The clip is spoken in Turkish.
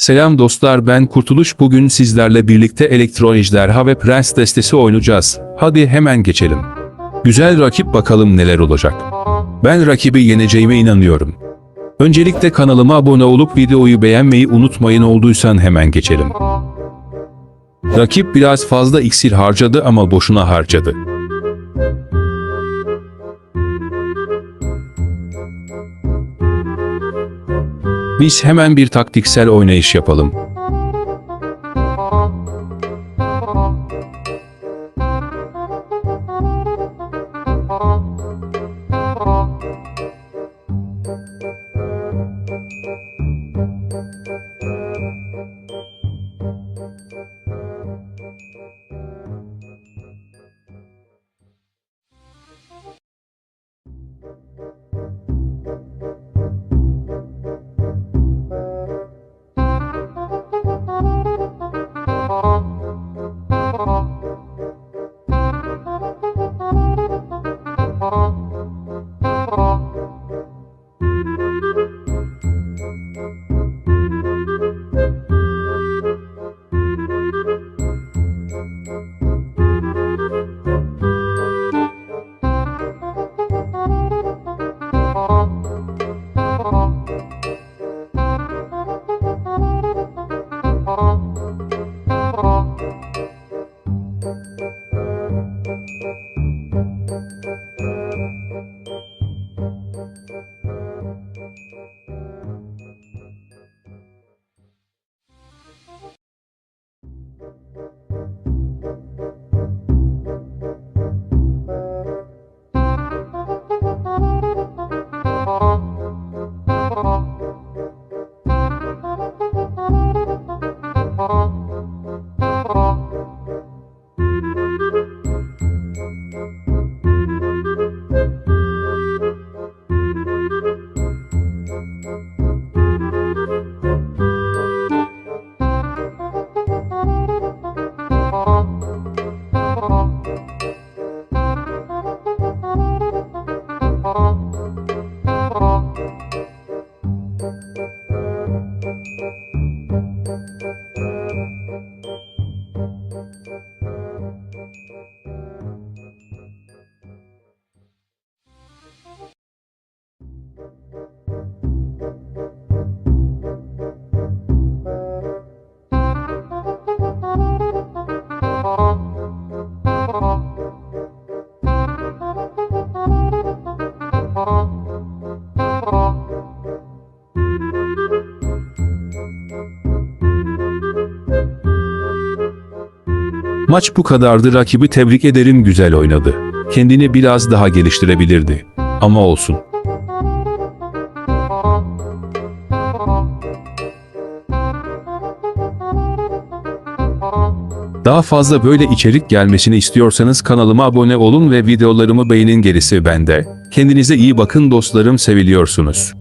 Selam dostlar ben Kurtuluş bugün sizlerle birlikte Elektro Ejderha ve Prens destesi oynayacağız. Hadi hemen geçelim. Güzel rakip bakalım neler olacak. Ben rakibi yeneceğime inanıyorum. Öncelikle kanalıma abone olup videoyu beğenmeyi unutmayın olduysan hemen geçelim. Rakip biraz fazla iksir harcadı ama boşuna harcadı. Biz hemen bir taktiksel oynayış yapalım. Música Maç bu kadardı rakibi tebrik ederim güzel oynadı. Kendini biraz daha geliştirebilirdi. Ama olsun. Daha fazla böyle içerik gelmesini istiyorsanız kanalıma abone olun ve videolarımı beğenin gerisi bende. Kendinize iyi bakın dostlarım seviliyorsunuz.